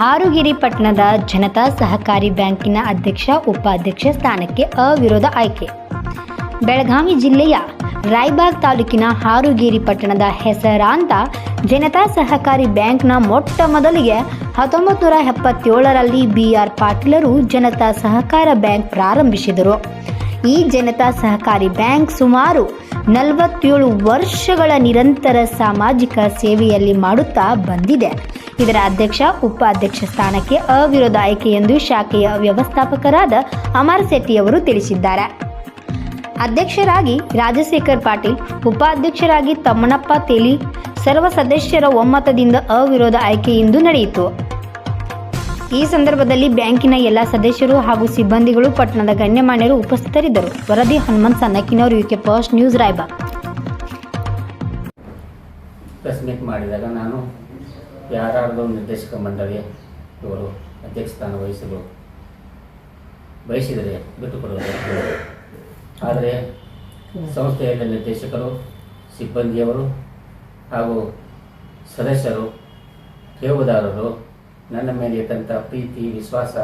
ಹಾರುಗಿರಿ ಪಟ್ಟಣದ ಜನತಾ ಸಹಕಾರಿ ಬ್ಯಾಂಕಿನ ಅಧ್ಯಕ್ಷ, ಉಪಾಧ್ಯಕ್ಷ ಸ್ಥಾನಕ್ಕೆ ಅವಿರೋಧ ಆಯ್ಕೆ. ಬೆಳಗಾವಿ ಜಿಲ್ಲೆಯ ರಾಯಬಾಗ್ ತಾಲೂಕಿನ ಹಾರುಗೇರಿ ಪಟ್ಟಣದ ಹೆಸರಾಂತ ಜನತಾ ಸಹಕಾರಿ ಬ್ಯಾಂಕ್ನ ಮೊಟ್ಟ ಮೊದಲಿಗೆ ಹತ್ತೊಂಬತ್ತು ನೂರ ಎಪ್ಪತ್ತೇಳರಲ್ಲಿ ಬಿ ಆರ್ ಪಾಟೀಲರು ಜನತಾ ಸಹಕಾರ ಬ್ಯಾಂಕ್ ಪ್ರಾರಂಭಿಸಿದರು. ಈ ಜನತಾ ಸಹಕಾರಿ ಬ್ಯಾಂಕ್ ಸುಮಾರು ನಲವತ್ತೇಳು ವರ್ಷಗಳ ನಿರಂತರ ಸಾಮಾಜಿಕ ಸೇವೆಯಲ್ಲಿ ಮಾಡುತ್ತಾ ಬಂದಿದೆ. ಇದರ ಅಧ್ಯಕ್ಷ, ಉಪಾಧ್ಯಕ್ಷ ಸ್ಥಾನಕ್ಕೆ ಅವಿರೋಧ ಆಯ್ಕೆ ಎಂದು ಶಾಖೆಯ ವ್ಯವಸ್ಥಾಪಕರಾದ ಅಮರ್ ಶೆಟ್ಟಿಯವರು ತಿಳಿಸಿದ್ದಾರೆ. ಅಧ್ಯಕ್ಷರಾಗಿ ರಾಜಶೇಖರ್ ಪಾಟೀಲ್, ಉಪಾಧ್ಯಕ್ಷರಾಗಿ ತಮ್ಮನಪ್ಪ ತೇಲಿ, ಸರ್ವ ಸದಸ್ಯರ ಒಮ್ಮತದಿಂದ ಅವಿರೋಧ ಆಯ್ಕೆ ಇಂದು ನಡೆಯಿತು. ಈ ಸಂದರ್ಭದಲ್ಲಿ ಬ್ಯಾಂಕಿನ ಎಲ್ಲ ಸದಸ್ಯರು ಹಾಗೂ ಸಿಬ್ಬಂದಿಗಳು ಪಟ್ಟಣದ ಗಣ್ಯಮಾನ್ಯರು ಉಪಸ್ಥಿತರಿದ್ದರು. ವರದಿ Hanumanth ಸನ್ನಕಿನವರು UK first news Raibag ಮಾಡಿದಾಗ ನಾನು ಯಾರ್ಯಾರ್ದು ನಿರ್ದೇಶಕ ಮಂಡಳಿ ಇವರು ಅಧ್ಯಕ್ಷ ಸ್ಥಾನ ವಹಿಸಲು ಬಯಸಿದರೆ ಬಿಟ್ಟುಕೊಡುವುದು ಆದರೆ ಸಂಸ್ಥೆಯಲ್ಲಿ ನಿರ್ದೇಶಕರು, ಸಿಬ್ಬಂದಿಯವರು ಹಾಗೂ ಸದಸ್ಯರು ಠೇವುದಾರರು ನನ್ನ ಮೇಲೆ ಇದ್ದಂಥ ಪ್ರೀತಿ, ವಿಶ್ವಾಸ,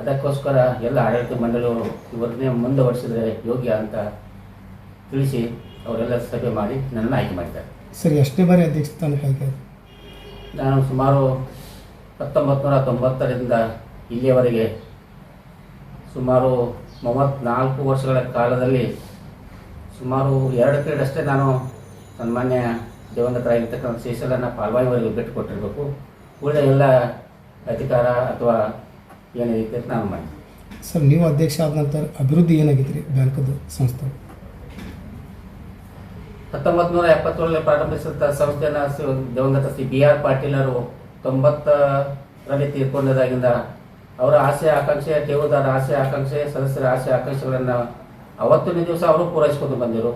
ಅದಕ್ಕೋಸ್ಕರ ಎಲ್ಲ ಆಡಳಿತ ಮಂಡಳಿಯವರು ಇವರನ್ನೇ ಮುಂದುವರಿಸಿದರೆ ಯೋಗ್ಯ ಅಂತ ತಿಳಿಸಿ ಅವರೆಲ್ಲ ಸಭೆ ಮಾಡಿ ನನ್ನನ್ನು ಆಯ್ಕೆ ಮಾಡಿದ್ದಾರೆ. ಸರಿ ಎಷ್ಟೇ ಬಾರಿ ಅಧ್ಯಕ್ಷ ಸ್ಥಾನಕ್ಕೆ ಆಯ್ಕೆ? ನಾನು ಸುಮಾರು ಹತ್ತೊಂಬತ್ತು ನೂರ ತೊಂಬತ್ತರಿಂದ ಇಲ್ಲಿಯವರೆಗೆ ಸುಮಾರು ಮೂವತ್ತ್ನಾಲ್ಕು ವರ್ಷಗಳ ಕಾಲದಲ್ಲಿ ಸುಮಾರು ಎರಡು ಪೀರಿಯಡ್ ಅಷ್ಟೇ ನಾನು ಸನ್ಮಾನ್ಯ ದಿವಂಗತರಾಗಿರ್ತಕ್ಕಂಥ ಸೀಸಲನ್ನು ಪಾಲ್ವಾಯಿವರೆಗೆ ಬಿಟ್ಟು ಕೊಟ್ಟಿರಬೇಕು. ಉಳಿದ ಎಲ್ಲ ಅಧಿಕಾರ ಅಥವಾ ಏನೇ ಅಂತ ನಾನು ಮಾಡಿದ್ದೆ ಸರ್, ನೀವು ಅಧ್ಯಕ್ಷ ಆದ ನಂತರ ಅಭಿವೃದ್ಧಿ ಏನಾಗಿದ್ರಿ ರೀ ಬ್ಯಾಂಕದು ಸಂಸ್ಥೆ? ಹತ್ತೊಂಬತ್ತು ನೂರ ಎಪ್ಪತ್ತೇಳರಲ್ಲಿ ಪ್ರಾರಂಭಿಸಿದ ಸಂಸ್ಥೆಯನ್ನು ದಿವಂಗತ ಸಿ ಬಿ ಆರ್ ಪಾಟೀಲರು ತೊಂಬತ್ತರಲ್ಲಿ ತೀರ್ಕೊಂಡದಾಗಿಂದ ಅವರ ಆಸೆ, ಆಕಾಂಕ್ಷೆ ಠೇವುದಾರ ಆಸೆ, ಆಕಾಂಕ್ಷೆ, ಸದಸ್ಯರ ಆಸೆ, ಆಕಾಂಕ್ಷೆಗಳನ್ನು ಅವತ್ತಿನ ದಿವಸ ಅವರು ಪೂರೈಸಿಕೊಂಡು ಬಂದರು.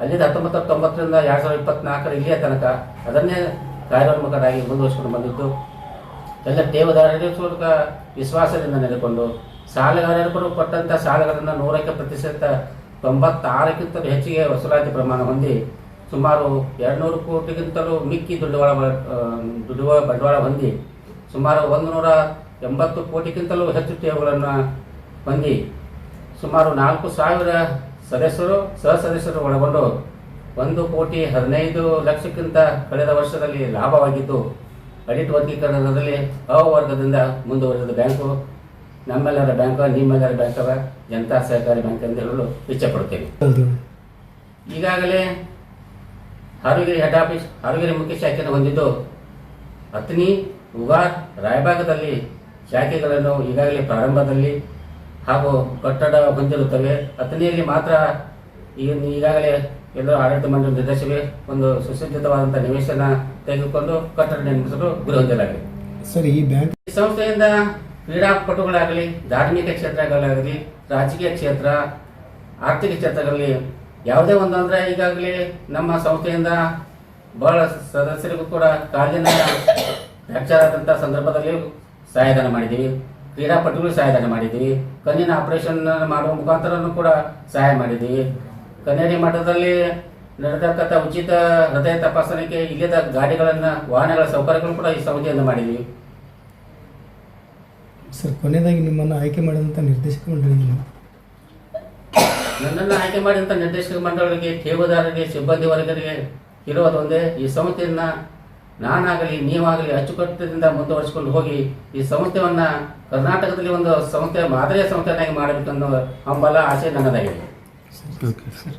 ಅಲ್ಲಿಂದ ಹತ್ತೊಂಬತ್ತು ತೊಂಬತ್ತರಿಂದ ಎರಡು ಸಾವಿರದ ಇಪ್ಪತ್ನಾಲ್ಕರ ಇಲ್ಲಿಯ ತನಕ ಅದನ್ನೇ ಕಾರ್ಯೋನ್ಮುಖರಾಗಿ ಮುಂದುವರಿಸಿಕೊಂಡು ಬಂದಿದ್ದು. ಎಲ್ಲ ಠೇವದಾರರಿಗೆ ಸ್ವಲ್ಪ ವಿಶ್ವಾಸದಿಂದ ನೆಲೆಕೊಂಡು ಸಾಲಗಾರರು ಕೊಟ್ಟಂಥ ಸಾಲಗಳನ್ನು ನೂರಕ್ಕೆ ಪ್ರತಿಶತ ತೊಂಬತ್ತಾರಕ್ಕಿಂತಲೂ ಹೆಚ್ಚಿಗೆ ವಸೂಲಾತಿ ಪ್ರಮಾಣ ಹೊಂದಿ ಸುಮಾರು ಎರಡುನೂರು ಕೋಟಿಗಿಂತಲೂ ಮಿಕ್ಕಿ ದುಡ್ಡುಗಳ ದುಡ್ಡು ಬಂಡವಾಳ ಹೊಂದಿ ಸುಮಾರು ಒಂದು ನೂರ ಎಂಬತ್ತು ಕೋಟಿಗಿಂತಲೂ ಹೆಚ್ಚು ಠೇವುಗಳನ್ನು ಹೊಂದಿ ಸುಮಾರು ನಾಲ್ಕು ಸಾವಿರ ಸದಸ್ಯರು ಸಹ ಸದಸ್ಯರು ಒಳಗೊಂಡು ಒಂದು ಕೋಟಿ ಹದಿನೈದು ಲಕ್ಷಕ್ಕಿಂತ ಕಳೆದ ವರ್ಷದಲ್ಲಿ ಲಾಭವಾಗಿದ್ದು ಅಡಿಟ್ ವರ್ಗೀಕರಣದಲ್ಲಿ ಅ ವರ್ಗದಿಂದ ಮುಂದುವರೆದ ಬ್ಯಾಂಕು ನಮ್ಮೆಲ್ಲರ ಬ್ಯಾಂಕ್ ನಿಮ್ಮೆಲ್ಲರ ಬ್ಯಾಂಕ್ ಅವ ಜನತಾ ಸಹಕಾರಿ ಬ್ಯಾಂಕ್ ಅಂತ ಹೇಳಲು ಇಚ್ಛೆಪಡುತ್ತೇನೆ ಈಗಾಗಲೇ ಹಾರುಗಿರಿ ಹೆಡ್ ಆಫೀಸ್ ಹಾರುಗಿರಿ ಮುಖ್ಯ ಶಾಖೆಯನ್ನು ಹೊಂದಿದ್ದು ಅತ್ನಿ ಉಗಾರ್ ರಾಯಬಾಗದಲ್ಲಿ ಶಾಖೆಗಳನ್ನು ಈಗಾಗಲೇ ಪ್ರಾರಂಭದಲ್ಲಿ ಹಾಗೂ ಕಟ್ಟಡ ಹೊಂದಿರುತ್ತವೆ. ಅತ್ನಿಯಲ್ಲಿ ಮಾತ್ರ ಈಗಾಗಲೇ ಎಲ್ಲರೂ ಆಡಳಿತ ಮಂಡಳಿ ನಿರ್ದೇಶವೇ ಒಂದು ಸುಸಜ್ಜಿತವಾದಂಥ ನಿವೇಶನ ತೆಗೆದುಕೊಂಡು ಕಟ್ಟಡ ನಿರ್ಮಿಸಲು ಗುರಿ ಹೊಂದಲಾಗಿದೆ. ಸರ್ ಈ ಬ್ಯಾಂಕ್ ಸಂಸ್ಥೆಯಿಂದ ಕ್ರೀಡಾಪಟುಗಳಾಗಲಿ, ಧಾರ್ಮಿಕ ಕ್ಷೇತ್ರಗಳಾಗಲಿ, ರಾಜಕೀಯ ಕ್ಷೇತ್ರ, ಆರ್ಥಿಕ ಕ್ಷೇತ್ರಗಳಲ್ಲಿ ಯಾವುದೇ ಒಂದು ಅಂದರೆ ಈಗಾಗಲೇ ನಮ್ಮ ಸಂಸ್ಥೆಯಿಂದ ಬಹಳ ಸದಸ್ಯರಿಗೂ ಕೂಡ ಕಾಲಿನ ಫ್ರಾಕ್ಚರ್ ಆದಂಥ ಸಂದರ್ಭದಲ್ಲಿ ಸಹಾಯಧನ ಮಾಡಿದ್ದೀವಿ. ಕ್ರೀಡಾಪಟುಗಳು ಸಹಾಯಧನ ಮಾಡಿದ್ದೀವಿ. ಕಣ್ಣಿನ ಆಪರೇಷನ್ ಮಾಡುವ ಮುಖಾಂತರನೂ ಕೂಡ ಸಹಾಯ ಮಾಡಿದ್ದೀವಿ. ಕನ್ನಡಿ ಮಠದಲ್ಲಿ ನಡೆದಕ್ಕಂಥ ಉಚಿತ ಹೃದಯ ತಪಾಸಣೆಗೆ ಇಲ್ಲದ ಗಾಡಿಗಳನ್ನು, ವಾಹನಗಳ ಸೌಕರ್ಯಗಳನ್ನು ಕೂಡ ಈ ಸಂಸ್ಥೆಯಿಂದ ಮಾಡಿದ್ದೀವಿ. ಸರ್ ಕೊನೆಯದಾಗಿ ನಿಮ್ಮನ್ನು ಆಯ್ಕೆ ಮಾಡಿದಂಥ ನಿರ್ದೇಶಕ ಮಂಡಳಿ ಏನು? ನನ್ನನ್ನು ಆಯ್ಕೆ ಮಾಡಿದಂಥ ನಿರ್ದೇಶಕ ಮಂಡಳಿಗೆ ಠೇವುದಾರರಿಗೆ ಸಿಬ್ಬಂದಿ ವರ್ಗರಿಗೆ ಇರುವುದೊಂದೇ ಈ ಸಂಸ್ಥೆಯನ್ನು ನಾನಾಗಲಿ ನೀವಾಗಲಿ ಅಚ್ಚುಕಟ್ಟದಿಂದ ಮುಂದುವರಿಸಿಕೊಂಡು ಹೋಗಿ ಈ ಸಂಸ್ಥೆಯನ್ನು ಕರ್ನಾಟಕದಲ್ಲಿ ಒಂದು ಸಂಸ್ಥೆ ಮಾದರಿಯ ಸಂಸ್ಥೆಯನ್ನಾಗಿ ಮಾಡಬೇಕೆನ್ನೋ ಹಂಬಲ ಆಸೆ ನನ್ನದಾಗಿದೆ ಸರ್